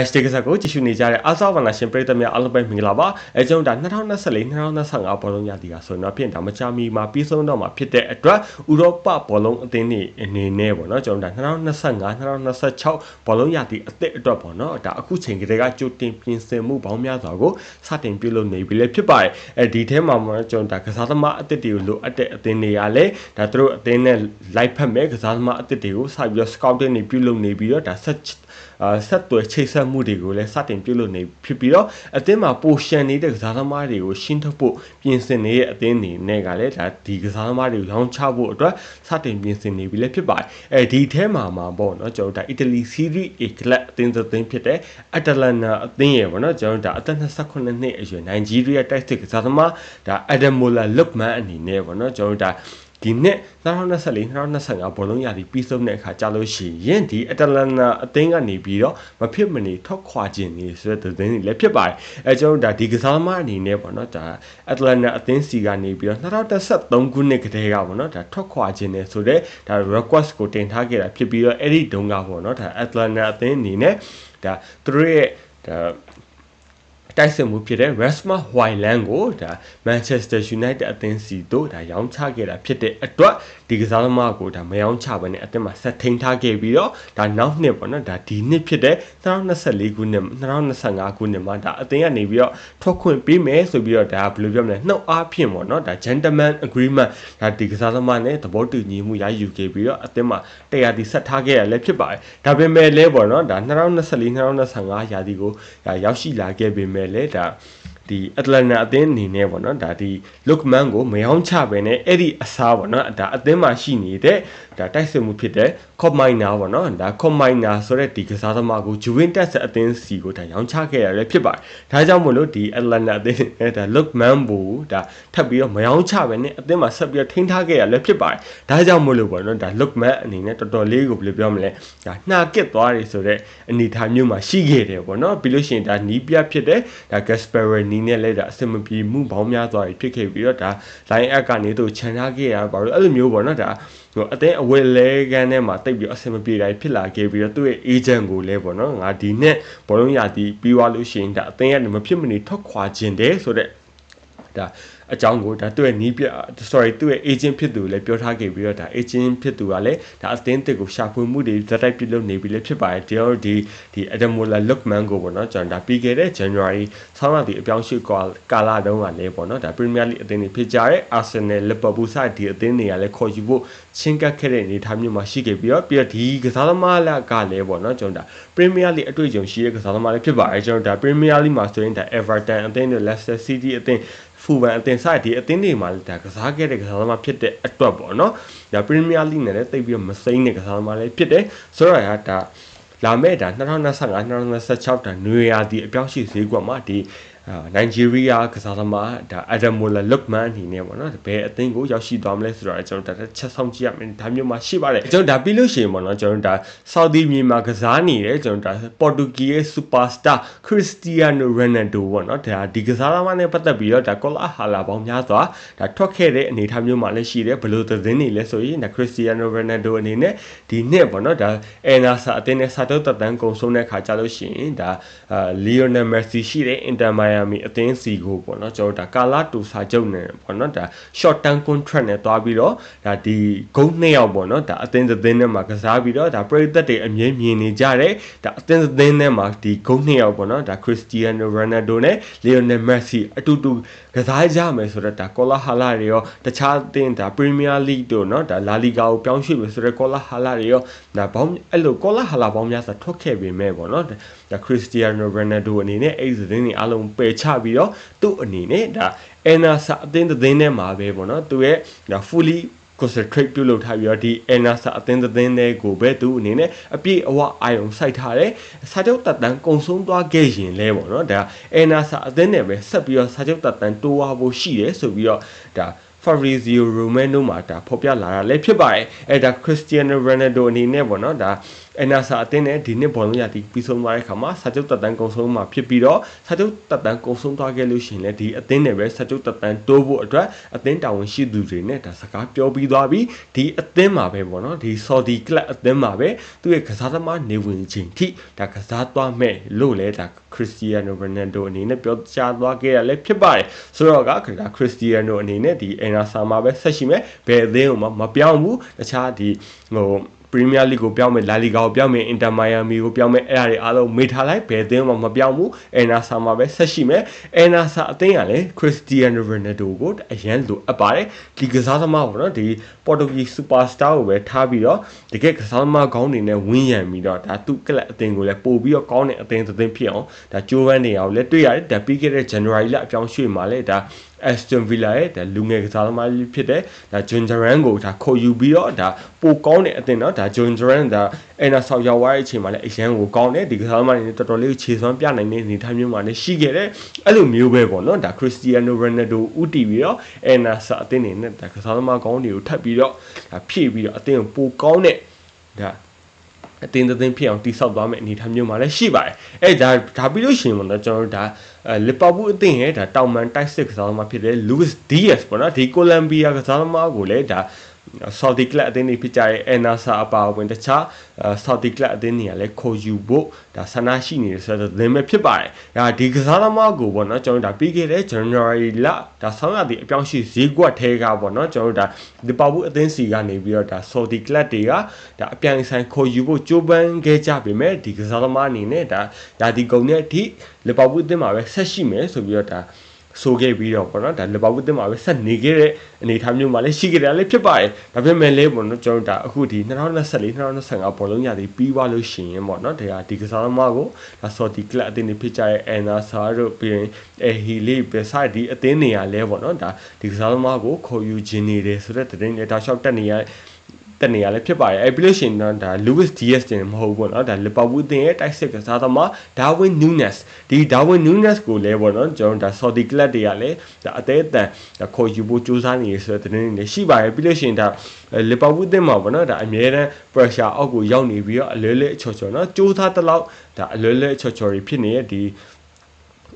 hashtag ကစားကိုကြည့်ရှုနေကြတဲ့အာဇာဝနာရှင်ပရိသတ်များအားလုံးပဲမင်္ဂလာပါအဲကျွန်တော်ဒါ2024 2025ဘောလုံးရသည်ကဆိုရင်တော့ပြင်ဒါမချမီမှာပြီးဆုံးတော့မှာဖြစ်တဲ့အတွက်ဥရောပဘောလုံးအသင်းတွေအနေနဲ့ပေါ့နော်ကျွန်တော်ဒါ2025 2026ဘောလုံးရသည်အသစ်အတွက်ပေါ့နော်ဒါအခုချိန်ကတည်းကကြိုတင်ပြင်ဆင်မှုပေါင်းများစွာကိုစတင်ပြုလုပ်နေပြီလေဖြစ်ပါတယ်အဲဒီထဲမှာမှကျွန်တော်ဒါကစားသမားအသစ်တွေကိုလိုအပ်တဲ့အသင်းတွေကလည်းဒါသူတို့အသင်းနဲ့လိုက်ဖက်မဲ့ကစားသမားအသစ်တွေကိုစပြီးတော့ scouting တွေပြုလုပ်နေပြီးတော့ဒါဆက်အာဆက်သွယ်ချိတ်ဆက်မှုတွေကိုလည်းစတင်ပြုလုပ်နေဖြစ်ပြီးတော့အသင်းမှာပိုရှန်နေတဲ့ကစားသမားတွေကိုရှင်းထုတ်ဖို့ပြင်ဆင်နေတဲ့အသင်းတွေနဲ့ကလည်းဒါဒီကစားသမားတွေကိုရောင်းချဖို့အတွက်စတင်ပြင်ဆင်နေပြီလည်းဖြစ်ပါတယ်အဲဒီထဲမှာမှာပေါ့နော်ကျွန်တော်ဒါအီတလီစီးရီး A ကလပ်အသင်းသင်းဖြစ်တဲ့အတလန်နာအသင်းရဲ့ပေါ့နော်ကျွန်တော်ဒါအသက်28နှစ်အရွယ်နိုင်ဂျီးရီးယားတိုက်စစ်ကစားသမားဒါအဒမိုလာလုတ်မန်အနေနဲ့ပေါ့နော်ကျွန်တော်ဒါ ဒီနှစ်2024 2025ဘောလုံးရာသီပြီးဆုံးတဲ့အခါကြာလို့ရှိရင်ဒီအတလန်နာအသင်းကနေပြီးတော့မဖြစ်မနေထွက်ခွာခြင်းနေဆိုတဲ့သတင်းတွေလည်းဖြစ်ပါတယ်အဲကျွန်တော်ဒါဒီကစားသမားအနေနဲ့ပေါ့နော်ဒါအတလန်နာအသင်းစီကနေပြီးတော့2013ခုနှစ်ကတည်းကပေါ့နော်ဒါထွက်ခွာခြင်းနေဆိုတဲ့ဒါ request ကိုတင်ထားခဲ့တာဖြစ်ပြီးတော့အဲ့ဒီတုန်းကပေါ့နော်ဒါအတလန်နာအသင်းအနေနဲ့ဒါသူတို့ရဲ့ဒါ တိုက်စစ်မှုဖြစ်တဲ့ Rasmus Hojlund ကိုဒါ Manchester United အသင်းစီတို့ဒါရောင်းချခဲ့တာဖြစ်တဲ့အတွက်ဒီကစားသမားကိုဒါမရောင်းချဘဲနဲ့အသင်းမှာဆက်ထိန်ထားခဲ့ပြီးတော့ဒါနောက်နှစ်ပေါ့နော်ဒါဒီနှစ်ဖြစ်တဲ့2024ခုနှစ်2025ခုနှစ်မှာဒါအသင်းကနေပြီးတော့ထွက်ခွင့်ပေးမယ်ဆိုပြီးတော့ဒါဘယ်လိုပြောမလဲနှုတ်အားဖြင့်ပေါ့နော်ဒါ gentleman agreement ဒါဒီကစားသမားနဲ့သဘောတူညီမှုရယူခဲ့ပြီးတော့အသင်းမှာတရားတီဆက်ထားခဲ့ရလည်းဖြစ်ပါတယ်ဒါပေမဲ့လည်းပေါ့နော်ဒါ2024 2025ရာသီကိုဒါရောက်ရှိလာခဲ့ပေမဲ့လည်း ဒါဒီအတလန်နာအသင်းအနေနဲ့ပေါ့နော်ဒါဒီလုတ်မန်ကိုမယောင်းချပဲနဲ့အဲ့ဒီအစားပေါ့နော်ဒါအသင်းမှာရှိနေတဲ့ဒါတိုက်စစ်မှုဖြစ်တဲ့ကော့မိုင်နာပေါ့နော်ဒါကော့မိုင်နာဆိုတဲ့ဒီကစားသမားကိုဂျူဝင်တက်စ်အသင်းစီကိုဒါရောင်းချခဲ့ရတယ်ဖြစ်ပါတယ်ဒါကြောင့်မို့လို့ဒီအတလန်နာအသင်းနဲ့ဒါလုတ်မန်ဘူဒါထပ်ပြီးတော့မယောင်းချပဲနဲ့အသင်းမှာဆက်ပြီးတော့ထိန်းထားခဲ့ရလည်းဖြစ်ပါတယ်ဒါကြောင့်မို့လို့ပေါ့နော်ဒါလုတ်မန်အနေနဲ့တော်တော်လေးကိုဘယ်လိုပြောမလဲဒါနှာကစ်သွားတယ်ဆိုတဲ့အနေအထားမျိုးမှာရှိခဲ့တယ်ပေါ့နော်ပြီးလို့ရှိရင်ဒါနီးပြဖြစ်တဲ့ဒါ Gasperini နဲ့လည်းဒါအဆင်မပြေမှုပေါင်းများစွာဖြစ်ခဲ့ပြီးတော့ဒါ line up ကနေသူခြံထားခဲ့ရပါတော့အဲ့လိုမျိုးပေါ့နော်ဒါဟိုအသင်းအဝယ်လဲကန်းထဲမှာတိတ်ပြီးအဆင်မပြေတိုင်းဖြစ်လာခဲ့ပြီးတော့သူ့ရဲ့ agent ကိုလည်းပေါ့နော်ငါဒီနဲ့ဘောလုံးရာတီပြီးသွားလို့ရှိရင်ဒါအသင်းကနေမဖြစ်မနေထွက်ခွာခြင်းတယ်ဆိုတော့ ဒါအကြောင်းကိုဒါသူ့ရဲ့နီးပြ sorry သူ့ရဲ့ agent ဖြစ်သူလည်းပြောထားခဲ့ပြီးတော့ဒါ agent ဖြစ်သူကလည်းဒါအသင်းတစ်ကိုရှာဖွေမှုတွေဇက်တိုက်ပြုလုပ်နေပြီလည်းဖြစ်ပါတယ်ကျွန်တော်ဒီဒီ Adamola Lookman ကိုပေါ့နော်ကျွန်တော်ဒါပြီးခဲ့တဲ့ January ဆောင်းရာသီအပြောင်းရွှေ့ကာလတုန်းကလည်းပေါ့နော်ဒါ Premier League အသင်းတွေဖြစ်ကြတဲ့ Arsenal Liverpool စတဲ့ဒီအသင်းတွေကလည်းခေါ်ယူဖို့ချင်းကပ်ခဲ့တဲ့အနေအထားမျိုးမှာရှိခဲ့ပြီးတော့ပြီးတော့ဒီကစားသမားလကလည်းပေါ့နော်ကျွန်တော်ဒါ Premier League အတွေ့အကြုံရှိတဲ့ကစားသမားလည်းဖြစ်ပါတယ်ကျွန်တော်ဒါ Premier League မှာဆိုရင်ဒါ Everton အသင်းတွေ Leicester City အသင်း ဖူဗန်အသင်းဆိုင်ဒီအသင်းတွေမှာဒါကစားခဲ့တဲ့ကစားသမားဖြစ်တဲ့အတွက်ပေါ့နော်ဒါပရီးမီးယားလိနဲ့လည်းတိတ်ပြီးမစိမ့်တဲ့ကစားသမားလည်းဖြစ်တယ်ဆိုတော့ဟာဒါလာမဲ့ဒါ2025 2026ဒါနွေရာသီအပြောင်းရှိဈေးကွက်မှာဒီ နိုင်ဂျီးရီးယားကစားသမားဒါအဒမ်မိုလာလုတ်မန်အနေနဲ့ပေါ့နော်ဘယ်အသင်းကိုရောက်ရှိသွားမလဲဆိုတော့ကျွန်တော်ဒါချက်ဆောင်ကြည့်ရမယ်ဒါမျိုးမှရှိပါတယ်ကျွန်တော်ဒါပြီးလို့ရှိရင်ပေါ့နော်ကျွန်တော်ဒါဆော်ဒီမြေမှာကစားနေတဲ့ကျွန်တော်ဒါပေါ်တူဂီရဲ့စူပါစတာခရစ္စတီယာနိုရိုနယ်ဒိုပေါ့နော်ဒါဒီကစားသမားနဲ့ပတ်သက်ပြီးတော့ဒါကောလာဟာလာပေါင်းများစွာဒါထွက်ခဲ့တဲ့အနေအထားမျိုးမှလည်းရှိတယ်ဘယ်လိုသတင်းတွေလဲဆိုရင်ဒါခရစ္စတီယာနိုရိုနယ်ဒိုအနေနဲ့ဒီနှစ်ပေါ့နော်ဒါအဲနာဆာအသင်းနဲ့စာတုတ်တန်ကုံဆုံးတဲ့ခါကြလို့ရှိရင်ဒါအာလီယိုနယ်မက်ဆီရှိတဲ့အင်တာမိုင်ယာမီအသင်းစီကိုပေါ့နော်ကျွန်တော်ဒါကာလာတူစာချုပ်နဲ့ပေါ့နော်ဒါ short term contract နဲ့တွားပြီးတော့ဒါဒီဂုံးနှစ်ယောက်ပေါ့နော်ဒါအသင်းသင်းနဲ့မှာကစားပြီးတော့ဒါပရိသတ်တွေအမြင်မြင်နေကြတယ်ဒါအသင်းသင်းနဲ့မှာဒီဂုံးနှစ်ယောက်ပေါ့နော်ဒါခရစ္စတီယာနိုရိုနယ်ဒိုနဲ့လီယိုနယ်မက်ဆီအတူတူကစားကြမယ်ဆိုတော့ဒါကောလာဟာလာတွေရောတခြားအသင်းဒါပရီးမီးယားလိတို့နော်ဒါလာလီဂါကိုပြောင်းရွှေ့မယ်ဆိုတော့ကောလာဟာလာတွေရောဒါဘောင်းအဲ့လိုကောလာဟာလာဘောင်းများစွာထွက်ခဲ့ပေမဲ့ပေါ့နော် ဒါခရစ္စတီယာနိုရိုနယ်ဒိုအနေနဲ့အဲ့ဒီသတင်းတွေအလုံးပယ်ချပြီးတော့သူ့အနေနဲ့ဒါအနာဆာအသင်းသတင်းထဲမှာပဲပေါ့နော်သူရဲ့ဒါ fully concentrate ပြုလုပ်ထားပြီးတော့ဒီ NASA အသင်းသတင်းတွေကိုပဲသူအနေနဲ့အပြည့်အဝအာရုံစိုက်ထားတယ်စာချုပ်တပ်တန်းကုံဆုံးသွားခဲ့ရင်လဲပေါ့နော်ဒါ NASA အသင်းနဲ့ပဲဆက်ပြီးတော့စာချုပ်တပ်တန်းတိုးဝါဖို့ရှိတယ်ဆိုပြီးတော့ဒါ Fabrizio Romano မှာဒါဖော်ပြလာတာလည်းဖြစ်ပါတယ်အဲဒါ Cristiano Ronaldo အနေနဲ့ပေါ့နော်ဒါ အနာဆာအသင်းနဲ့ဒီနှစ်ဘောလုံးရတီပြီးဆုံးသွားတဲ့အခါမှာစာချုပ်တက်တန်းကုန်ဆုံးမှာဖြစ်ပြီးတော့စာချုပ်တက်တန်းကုန်ဆုံးသွားခဲ့လို့ရှိရင်လည်းဒီအသင်းနဲ့ပဲစာချုပ်တက်တန်းတိုးဖို့အတွက်အသင်းတာဝန်ရှိသူတွေနဲ့ဒါစကားပြောပြီးသွားပြီဒီအသင်းမှာပဲပေါ့နော်ဒီ Saudi Club အသင်းမှာပဲသူ့ရဲ့ကစားသမားနေဝင်ချိန်ထိဒါကစားသွားမဲ့လို့လဲဒါခရစ္စတီယာနိုရိုနယ်ဒိုအနေနဲ့ပြောကြားသွားခဲ့ရလဲဖြစ်ပါတယ်ဆိုတော့ကဒါခရစ္စတီယာနိုအနေနဲ့ဒီအန်နာဆာမှာပဲဆက်ရှိမယ်ဘယ်အသင်းမှမပြောင်းဘူးတခြားဒီဟို ပရီးမီးယားလိကိုပြောင်းမယ်လာလီဂါကိုပြောင်းမယ်အင်တာမိုင်ယာမီကိုပြောင်းမယ်အဲ့ဒါတွေအားလုံးမေးထားလိုက်ဘယ်အသင်းမှမပြောင်းဘူးအန်နာဆာမှာပဲဆက်ရှိမယ်အန်နာဆာအသင်းကလည်းခရစ္စတီယာနိုရိုနယ်ဒိုကိုအရန်လိုအပ်ပါတယ်ဒီကစားသမားပေါ့နော်ဒီပေါ်တူဂီစူပါစတာကိုပဲထားပြီးတော့တကယ်ကစားသမားကောင်းနေနဲ့ဝင်းရံပြီးတော့ဒါသူ့ကလပ်အသင်းကိုလည်းပို့ပြီးတော့ကောင်းတဲ့အသင်းသင်းဖြစ်အောင်ဒါဂျိုးဗန်နေအောင်လည်းတွေ့ရတယ်ဒါပြီးခဲ့တဲ့ January လအပြောင်းရွှေ့မှာလည်းဒါ Aston Villa ရဲ့ဒါလူငယ်ကစားသမားကြီးဖြစ်တဲ့ဒါ John Duran ကိုဒါခေါ်ယူပြီးတော့ဒါပိုကောင်းတဲ့အသင်းနော်ဒါ John Duran ဒါအနာဆောက်ရောက်သွားတဲ့အချိန်မှာလည်းအရန်ကိုကောင်းတယ်ဒီကစားသမားတွေလည်းတော်တော်လေးခြေစွမ်းပြနိုင်တဲ့အနေအထားမျိုးမှာလည်းရှိခဲ့တယ်အဲ့လိုမျိုးပဲပေါ့နော်ဒါ Cristiano Ronaldo ဦးတည်ပြီးတော့အနာဆာအသင်းတွေနဲ့ဒါကစားသမားကောင်းတွေကိုထပ်ပြီးတော့ဒါဖြည့်ပြီးတော့အသင်းကိုပိုကောင်းတဲ့ဒါ အတင်းတင်းဖြစ်အောင်တိဆောက်သွားမယ့်အနေအထားမျိုးမှာလည်းရှိပါတယ်။အဲဒါဒါပြီးလို့ရှိရင်ပေါ့နော်ကျွန်တော်တို့ဒါလီဗာပူးအသင်းရဲ့ဒါတောင်မန်တိုက်စစ်ကစားသမားဖြစ်တဲ့ Luis Diaz ပေါ့နော်ဒီကိုလံဘီယာကစားသမားကိုလည်းဒါ Saudi Club အသင်းတွေဖြစ်ကြတဲ့ El Nassr အပါအဝင်တခြား Saudi Club အသင်းတွေကလည်းခေါ်ယူဖို့ဒါဆန္ဒရှိနေတယ်ဆိုတော့သတင်းပဲဖြစ်ပါတယ်။ဒါဒီကစားသမားကိုပေါ့နော်ကျွန်တော်တို့ဒါပြီးခဲ့တဲ့ January လဒါဆောင်းရသည့်အပြောင်းရှိဈေးကွက်ထဲကပေါ့နော်ကျွန်တော်တို့ဒါဒီပါဘူးအသင်းစီကနေပြီးတော့ဒါ Saudi Club တွေကဒါအပြိုင်ဆိုင်ခေါ်ယူဖို့ကြိုးပမ်းခဲ့ကြပေမဲ့ဒီကစားသမားအနေနဲ့ဒါဒါဒီကုံနဲ့အထိလီဗာပူးအသင်းမှာပဲဆက်ရှိမယ်ဆိုပြီးတော့ဒါ ဆိုခဲ့ပြီးတော့ပေါ့နော်ဒါလီဗာပူးတင်မှာပဲဆက်နေခဲ့တဲ့အနေအထားမျိုးမှာလည်းရှိခဲ့တယ်လည်းဖြစ်ပါတယ်ဒါပေမဲ့လည်းပေါ့နော်ကျွန်တော်ဒါအခုဒီ2024 2025ဘောလုံးရာသီပြီးသွားလို့ရှိရင်ပေါ့နော်ဒါဒီကစားသမားကိုဒါဆော်ဒီကလပ်အသင်းတွေဖြစ်ကြတဲ့အန်နာဆာတို့ပြီးရင်အဲဟီလီဘယ်ဆိုင်ဒီအသင်းနေရာလဲပေါ့နော်ဒါဒီကစားသမားကိုခေါ်ယူခြင်းနေတယ်ဆိုတဲ့တဲ့တွေဒါရှောက်တက်နေရတ က်နေရလဲဖြစ်ပါတယ်အဲပြီးလို့ရှိရင်တော့ဒါ Luis Diaz တင်မဟုတ်ဘူးပေါ့နော်ဒါ Liverpool တင်ရဲ့တိုက်စစ်ကစားသမား Darwin Nunes ဒီ Darwin Nunes ကိုလည်းပေါ့နော်ကျွန်တော်ဒါ Saudi Club တွေကလည်းဒါအသေးအတန်ခေါ်ယူဖို့ကြိုးစားနေရဆိုတဲ့တင်းတွေရှိပါတယ်ပြီးလို့ရှိရင်ဒါ Liverpool တင်မှာပေါ့နော်ဒါအများတန်း pressure အောက်ကိုရောက်နေပြီးတော့အလွဲလွဲအချော်ချော်နော်ကြိုးစားတလောက်ဒါအလွဲလွဲအချော်ချော်တွေဖြစ်နေတဲ့ဒီ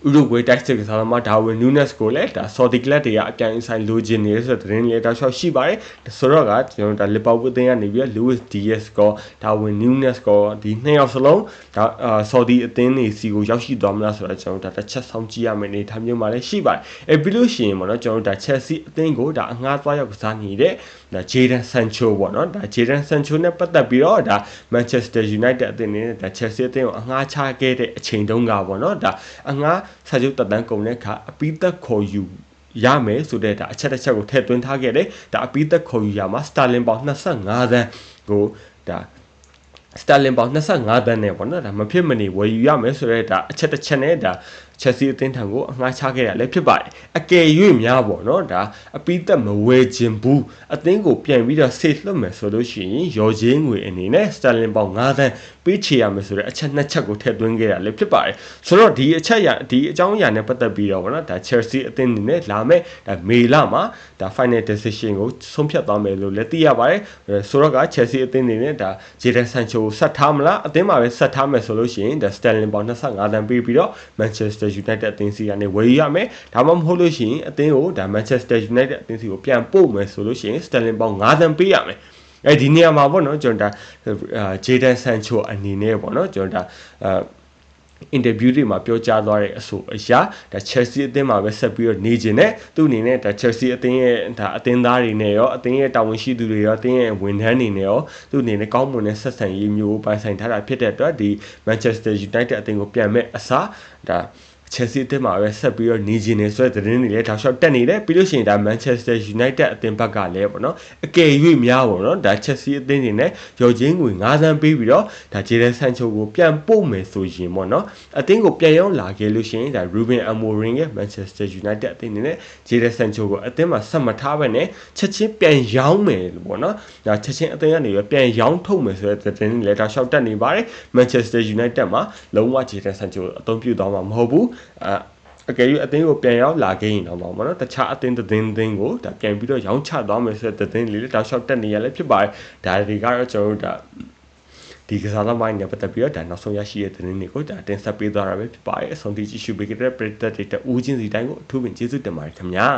ဥရုဂွေတိုက်စစ်ကစားသမားဒါဝင်နူးနက်စ်ကိုလည်းဒါဆော်ဒီကလပ်တွေကအပြိုင်ဆိုင်လိုချင်နေတဲ့ဆိုတဲ့သတင်းလေးတောက်လျှောက်ရှိပါတယ်ဆိုတော့ကကျွန်တော်ဒါလီဗာပူးအသင်းကနေပြီးလူးဝစ်ဒီယက်စ်ကောဒါဝင်နူးနက်စ်ကောဒီနှစ်ယောက်စလုံးဒါဆော်ဒီအသင်းတွေစီကိုရောက်ရှိသွားမလားဆိုတော့ကျွန်တော်ဒါတစ်ချက်ဆောင်ကြည့်ရမယ့်အနေထားမျိုးမှာလည်းရှိပါတယ်အဲပြီးလို့ရှိရင်ပေါ့နော်ကျွန်တော်ဒါချက်စီအသင်းကိုဒါအငှားသွားရောက်ကစားနေတဲ့ ဒါဂျေဒန်ဆန်ချိုပေါ့နော်ဒါဂျေဒန်ဆန်ချိုနဲ့ပတ်သက်ပြီးတော့ဒါမန်ချက်စတာယူနိုက်တက်အသင်းနဲ့ဒါချက်စီအသင်းကိုအငှားချခဲ့တဲ့အချိန်တုန်းကပေါ့နော်ဒါအငှားစာချုပ်တက်တန်းကုန်တဲ့အခါအပိသက်ခေါ်ယူရမယ်ဆိုတဲ့ဒါအချက်တစ်ချက်ကိုထည့်သွင်းထားခဲ့တယ်ဒါအပိသက်ခေါ်ယူရမှာစတာလင်ပေါင်25သန်းကိုဒါစတာလင်ပေါင်25သန်းနဲ့ပေါ့နော်ဒါမဖြစ်မနေဝယ်ယူရမယ်ဆိုတဲ့ဒါအချက်တစ်ချက်နဲ့ဒါ ချက်စီအသင်းထံကိုအငှားချခဲ့ရလည်းဖြစ်ပါတယ်အကယ်၍များပေါ့နော်ဒါအပိသက်မဝယ်ခြင်းဘူးအသင်းကိုပြန်ပြီးတော့ဆေးလွတ်မယ်ဆိုလို့ရှိရင်ရော်ချင်းငွေအနေနဲ့စတာလင်ပေါင်9သန်းပေးချေရမယ်ဆိုတဲ့အချက်နှစ်ချက်ကိုထည့်သွင်းခဲ့ရလည်းဖြစ်ပါတယ်ဆိုတော့ဒီအချက်ရဒီအကြောင်းအရာနဲ့ပတ်သက်ပြီးတော့ပေါ့နော်ဒါ Chelsea အသင်းအနေနဲ့လာမယ့်ဒါမေလမှာဒါ final decision ကိုဆုံးဖြတ်သွားမယ်လို့လည်းသိရပါတယ်ဆိုတော့က Chelsea အသင်းအနေနဲ့ဒါ Jadon Sancho ကိုဆက်ထားမလားအသင်းမှာပဲဆက်ထားမယ်ဆိုလို့ရှိရင်ဒါ Sterling ပေါင်25သန်းပေးပြီးတော့ Manchester United အသင်းစီကနေဝယ်ရမယ်ဒါမှမဟုတ်လို့ရှိရင်အသင်းကိုဒါ Manchester United အသင်းစီကိုပြန်ပို့မယ်ဆိုလို့ရှိရင် Sterling ပေါင်9သန်းပေးရမယ်အဲဒီနေရာမှာပေါ့နော်ကျွန်တော်ဒါဂျေဒန်ဆန်ချိုအနေနဲ့ပေါ့နော်ကျွန်တော်ဒါအာအင်တာဗျူးတွေမှာပြောကြားသွားတဲ့အဆိုအရာဒါ Chelsea အသင်းမှာပဲဆက်ပြီးတော့နေခြင်းနဲ့သူ့အနေနဲ့ဒါ Chelsea အသင်းရဲ့ဒါအသင်းသားတွေနဲ့ရောအသင်းရဲ့တာဝန်ရှိသူတွေရောအသင်းရဲ့ဝန်ထမ်းတွေနဲ့ရောသူ့အနေနဲ့ကောင်းမွန်တဲ့ဆက်ဆံရေးမျိုးပိုင်ဆိုင်ထားတာဖြစ်တဲ့အတွက်ဒီ Manchester United အသင်းကိုပြန်မဲ့အစားဒါ ချက်စီအသင်းမှာပဲဆက်ပြီးတော့နေကျင်နေဆိုတဲ့သတင်းတွေလည်းတောက်လျှောက်တက်နေတယ်ပြီးလို့ရှိရင်ဒါ Manchester United အသင်းဘက်ကလည်းပေါ့နော်အကယ်၍များပေါ့နော်ဒါချက်စီအသင်းတွေနဲ့ရော်ချင်းငွေ9သန်းပေးပြီးတော့ဒါဂျေဒန်ဆန်ချိုကိုပြန်ပို့မယ်ဆိုရင်ပေါ့နော်အသင်းကိုပြန်ရောက်လာခဲ့လို့ရှိရင်ဒါ Ruben Amorim ရဲ့ Manchester United အသင်းတွေနဲ့ဂျေဒန်ဆန်ချိုကိုအသင်းမှာဆက်မထားဘဲနဲ့ချက်ချင်းပြန်ရောင်းမယ်ပေါ့နော်ဒါချက်ချင်းအသင်းကနေပြန်ရောင်းထုတ်မယ်ဆိုတဲ့သတင်းတွေလည်းတောက်လျှောက်တက်နေပါတယ် Manchester United မှာလုံးဝဂျေဒန်ဆန်ချိုအသုံးပြုသွားမှာမဟုတ်ဘူးအအကယ်၍အသင်းကိုပြန်ရောက်လာခဲ့ရင်တော့ပေါ့နော်တခြားအသင်းသတင်းသတင်းကိုဒါပြန်ပြီးတော့ရောင်းချသွားမယ်ဆိုတဲ့သတင်းလေးတောက်လျှောက်တက်နေရလဲဖြစ်ပါတယ်ဒါတွေကတော့ကျွန်တော်တို့ဒါဒီကစားသမားတွေနဲ့ပတ်သက်ပြီးတော့ဒါနောက်ဆုံးရရှိတဲ့သတင်းတွေကိုဒါတင်ဆက်ပေးသွားတာပဲဖြစ်ပါတယ်အဆုံးထိကြည့်ရှုပေးကြတဲ့ပရိသတ်တွေတဦးချင်းစီတိုင်းကိုအထူးပင်ကျေးဇူးတင်ပါတယ်ခင်ဗျာ